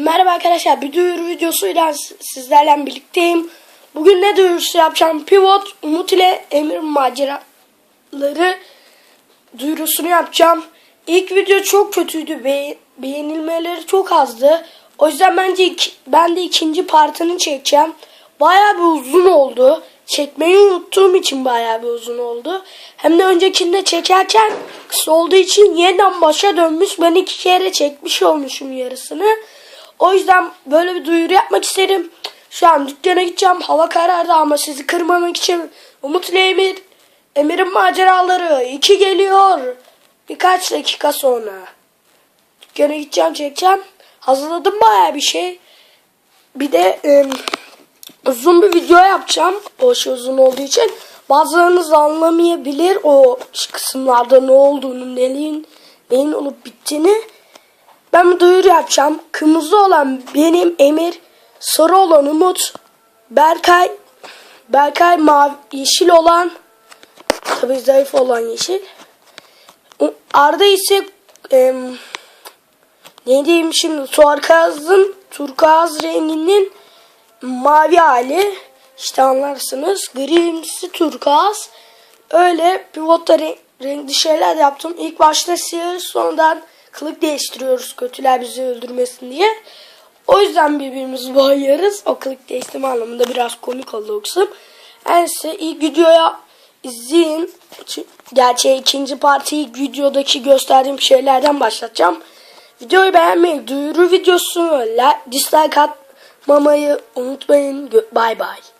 Merhaba arkadaşlar bir duyuru videosuyla sizlerle birlikteyim. Bugün ne duyurusu yapacağım? Pivot, Umut ile Emir maceraları duyurusunu yapacağım. İlk video çok kötüydü. Be- beğenilmeleri çok azdı. O yüzden bence ben de ikinci partını çekeceğim. Bayağı bir uzun oldu. Çekmeyi unuttuğum için bayağı bir uzun oldu. Hem de öncekinde çekerken kısa olduğu için yeniden başa dönmüş. Ben iki kere çekmiş olmuşum yarısını. O yüzden böyle bir duyuru yapmak istedim. Şu an dükkana gideceğim. Hava karardı ama sizi kırmamak için Umut ile Emir, Emir'in maceraları 2 geliyor. Birkaç dakika sonra. Dükkana gideceğim çekeceğim. Hazırladım baya bir şey. Bir de em, uzun bir video yapacağım. O şey uzun olduğu için. Bazılarınız anlamayabilir o kısımlarda ne olduğunu, neyin, neyin olup bittiğini. Ben bir duyuru yapacağım. Kırmızı olan benim Emir, sarı olan Umut, Berkay, Berkay mavi, yeşil olan, tabii zayıf olan yeşil. Arda ise em, ne diyeyim şimdi turkuazın turkuaz renginin mavi hali işte anlarsınız grimsi turkuaz öyle pivotta re- renkli şeyler yaptım ilk başta siyah sonradan kılık değiştiriyoruz kötüler bizi öldürmesin diye. O yüzden birbirimizi boyuyoruz o kılık değiştirme anlamında biraz komik oldu o kısım Neyse ilk videoya izleyin. Gerçi ikinci partiyi videodaki gösterdiğim şeylerden başlatacağım. Videoyu beğenmeyi, duyuru videosunu, like, dislike atmamayı unutmayın. Bye bye.